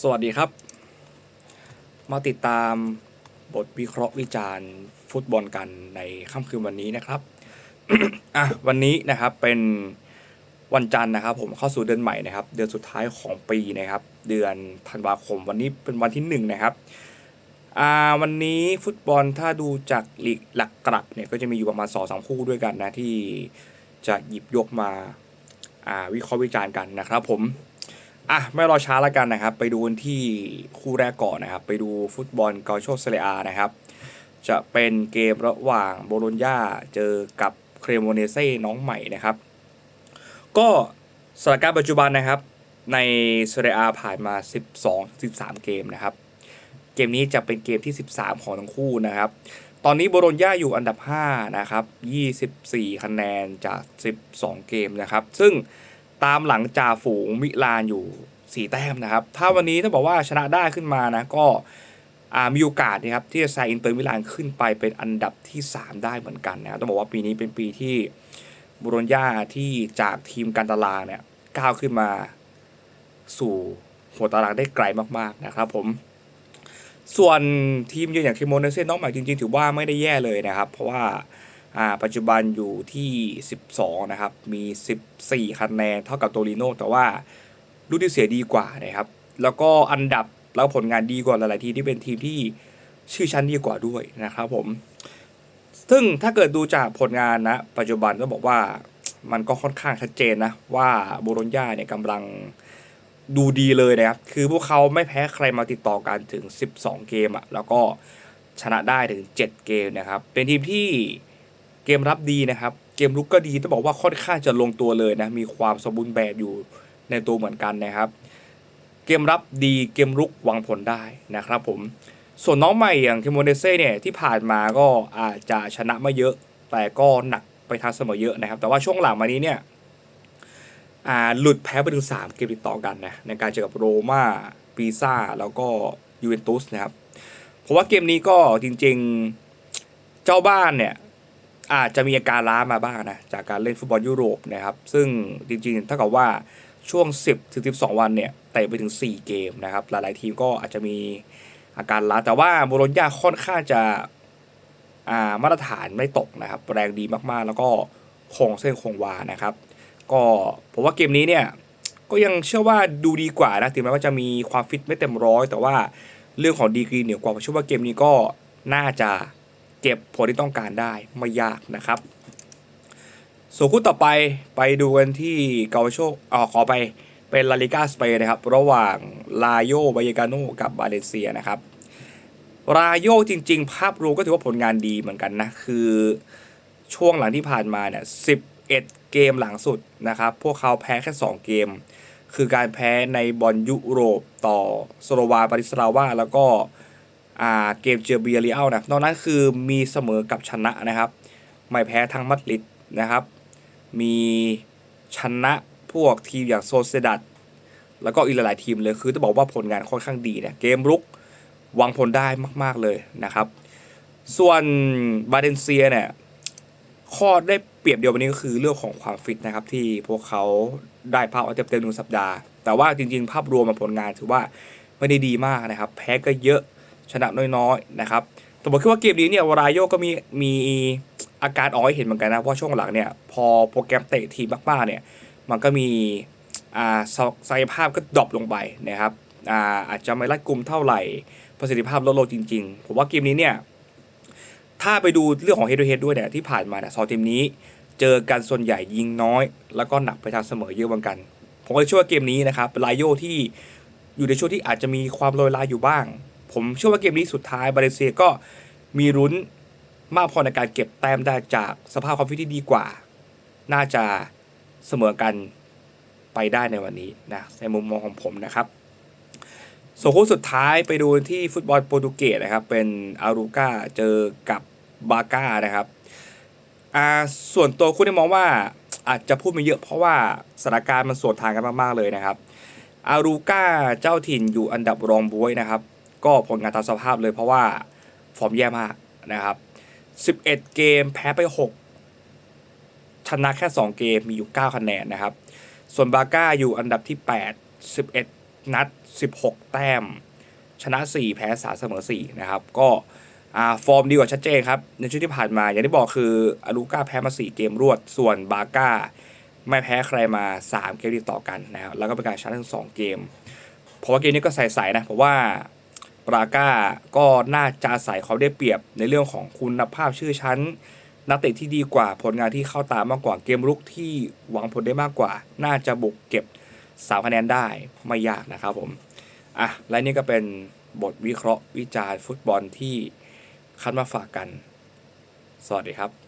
สวัสดีครับ มาติดตามบทวิเคราะห์วิจารณ์ฟุตบอลกันในค่ำคืนวันนี้นะครับ อะวันนี้นะครับเป็นวันจันทร์นะครับ ผมเข้าสู่เดือนใหม่นะครับ เดือนสุดท้ายของปีนะครับ เดือนธันวาคมวันนี้เป็นวันที่หนึ่งนะครับ อ่าวันนี้ฟุตบอลถ้าดูจากลีกหลักกลับเนี่ยก็จะมีอยู่ประมาณสองสามคู่ด้วยกันนะที่จะหยิบยกมาอ่าวิเคราะห์วิจารณ์กันนะครับ ผม อะไม่รอช้าแล้วกันนะครับ ไปดูที่คู่แรกก่อนนะครับ ไปดูฟุตบอลกาโชเซเรียนะครับ จะเป็นเกมระหว่างโบโลญญาเจอกับเครโมเนเซ่น้องใหม่นะครับ ก็สถานการณ์ปัจจุบันนะครับ ในเซเรียผ่านมา 12 13 เกมนะครับ เกมนี้จะเป็นเกมที่ 13 ของทั้งคู่นะครับ ตอนนี้โบโลญญาอยู่อันดับ 5 นะครับ 24 คะแนนจาก 12 เกมนะครับ ซึ่ง ตามหลังจ่าฝูงมิลานอยู่ 4 แต้มนะครับ ถ้าวันนี้ถ้าบอกว่าชนะได้ขึ้นมานะก็มีโอกาสนะครับที่จะแซงอินเตอร์มิลานขึ้นไปเป็นอันดับที่ 3 ได้เหมือนกันนะต้องบอกว่าปีนี้เป็นปีที่บุรญญาที่จากทีมการตลาดเนี่ยก้าวขึ้นมาสู่หัวตารางได้ไกลมากๆนะครับผมส่วนทีมเยือนอย่างเคโมเนเซ่น้องใหม่จริงๆ ถือว่าไม่ได้แย่เลยนะครับ เพราะว่า อ่าปัจจุบันอยู่ที่ 12 นะครับ มี 14 คะแนนเท่ากับโตริโนแต่ว่าลูกที่เสียดีกว่านะครับ แล้วก็อันดับแล้วผลงานดีกว่าหลาย ๆ ทีที่เป็นทีมที่ชื่อชั้นดีกว่าด้วยนะครับผม ซึ่งถ้าเกิดดูจากผลงานนะ ปัจจุบันก็บอกว่ามันก็ค่อนข้างชัดเจนนะ ว่าโบโลญญาเนี่ยกำลังดูดีเลยนะครับ คือพวกเขาไม่แพ้ใครมาติดต่อกันถึง 12 เกมอะแล้วก็ชนะได้ถึง 7 เกมนะครับ เป็นทีมที่ เกมรับดีนะครับ เกมลุกก็ดีต้องบอกว่าค่อนข้างจะลงตัวเลยนะ มีความสมบูรณ์แบบอยู่ในตัวเหมือนกันนะครับ เกมรับดีเกมลุกหวังผลได้นะครับผม ส่วนน้องใหม่อย่างเทโมเนเซ่เนี่ยที่ผ่านมาก็อาจจะชนะไม่เยอะ แต่ก็หนักไปทางเสมอเยอะนะครับ แต่ว่าช่วงหลังมานี้เนี่ยหลุดแพ้ไปถึง3เกมติดต่อกันนะในการเจอกับโรม่าปีซ่าแล้วก็ยูเวนตุสนะครับ เพราะว่าเกมนี้ก็จริงๆ เจ้าบ้านเนี่ย อาจจะมีอาการล้ามาบ้างนะจากการเล่นฟุตบอลยุโรปนะครับ ซึ่งจริงๆถ้ากับว่าช่วง 10ถึง12 วันเนี่ยเตะไปถึง 4 เกมนะครับ หลายๆทีมก็อาจจะมีอาการล้า แต่ว่าโบโลญญาค่อนข้างจะามาตรฐานไม่ตกนะครับ แรงดีมากๆ แล้วก็คงเส้นคงวานะครับ ก็ผมว่าเกมนี้เนี่ยก็ยังเชื่อว่าดูดีกว่านะถึงแม้ว่าจะมีความฟิตไม่เต็มร้อยแต่ว่าเรื่องของดีกรีเหนือกว่าผมเชื่อว่าเกมนี้ก็น่าจะ เก็บผลที่ต้องการได้ไม่ยากนะครับ ส่วนคู่ต่อไปไปดูกันที่เกาโชอ๋อขอไปเป็นลาลิกาสเปนนะครับ ระหว่างลาโยบายกาโนกับบาเลเซียนะครับลาโยจริง ๆ ภาพรวมก็ถือว่าผลงานดีเหมือนกันนะ คือช่วงหลังที่ผ่านมาเนี่ย11เกมหลังสุดนะครับ พวกเขาแพ้แค่ 2 เกม คือการแพ้ในบอลยุโรปต่อสโลวาบาริสลาวาแล้วก็ เกมเจอเบียริอัลนะนอกนั้นคือมีเสมอกับชนะนะครับ ไม่แพ้ทั้งมัดริดนะครับ มีชนะพวกทีมอย่างโซเซดัดแล้วก็อีกหลายๆทีมเลยคือต้องบอกว่าผลงานค่อนข้างดีนะเกมรุกวางผลได้มาก ๆเลยนะครับ ส่วนบาเดนเซียเนี่ยข้อได้เปรียบเดียววันนี้ก็คือเรื่องของความฟิตนะครับ ที่พวกเขาได้ภาพเอาเต็มๆหนึ่งสัปดาห์ แต่ว่าจริง ๆ ภาพรวมผลงานถือว่าไม่ได้ดีมากนะครับ แพ้ก็เยอะ ชนะน้อยๆนะครับแต่ผมคิดว่าเกมนี้เนี่ยวารายโยก็มีมีอาการออกให้เห็นเหมือนกันนะเพราะช่วงหลังเนี่ยพอโปรแกรมเตะทีมมากๆเนี่ยมันก็มีอ่าศักยภาพก็ดรอปลงไปนะครับอ่าอาจจะไม่รัดกลุ่มเท่าไหร่ประสิทธิภาพลดลงจริง ๆ ผมว่าเกมนี้เนี่ยถ้าไปดูเรื่องของ head to h e ด้วยเนี่ยที่ผ่านมาเนี่ยสองทีมนี้ เจอกันส่วนใหญ่ยิงน้อย แล้วก็หนักไปทางเสมอเยอะเหมือนกัน ผมก็เลยเชื่อว่าเกมนี้นะครับลายโยที่อยู่ในช่วงที่อาจจะมีความโรยลาอยู่บ้าง ผมเชื่อว่าเกมนี้สุดท้ายบาเลเซียก็มีรุ้นมากพอในการเก็บแต้มได้จากสภาพความฟิตที่ดีกว่า น่าจะเสมอกันไปได้ในวันนี้นะในมุมมองของผมนะครับส่วนคู่สุดท้ายไปดูที่ฟุตบอลโปรตุเกสนะครับ เป็นอารูกาเจอกับบาก้านะครับอ่าส่วนตัวคุณได้มองว่าอาจจะพูดไม่เยอะเพราะว่าสถานการณ์มันสวนทางกันมาก ๆ เลยนะครับอารูกาเจ้าถิ่นอยู่อันดับรองบวยนะครับ ก็ผลงานตามสภาพเลยเพราะว่าฟอร์มแย่มากนะครับ 11 เกมแพ้ไป 6 ชนะแค่ 2 เกมมีอยู่ 9 คะแนนนะครับ ส่วนบาก้าอยู่อันดับที่ 8 11 นัด 16 แต้ม ชนะ 4 แพ้3เสมอ 4 นะครับ ก็ฟอร์มดีกว่าชัดเจนครับ ในช่วงที่ผ่านมา อย่างที่บอกคืออาลูก้าแพ้มา 4 เกมรวด ส่วนบาก้าไม่แพ้ใครมา 3 เกมติดต่อกันนะครับแล้วก็เป็นการชนะทั้ง 2 เกม เพราะว่าเกมนี้ก็ใส่ๆนะผมว่า บราก้าก็น่าจะอาศัยเขาได้เปรียบในเรื่องของคุณภาพชื่อชั้น นักเตะที่ดีกว่าผลงานที่เข้าตามมากกว่าเกมรุกที่หวังผลได้มากกว่า น่าจะบุกเก็บสามคะแนนได้ไม่ยากนะครับผมอะและนี่ก็เป็นบทวิเคราะห์วิจารณ์ฟุตบอลที่คัดมาฝากกัน สวัสดีครับ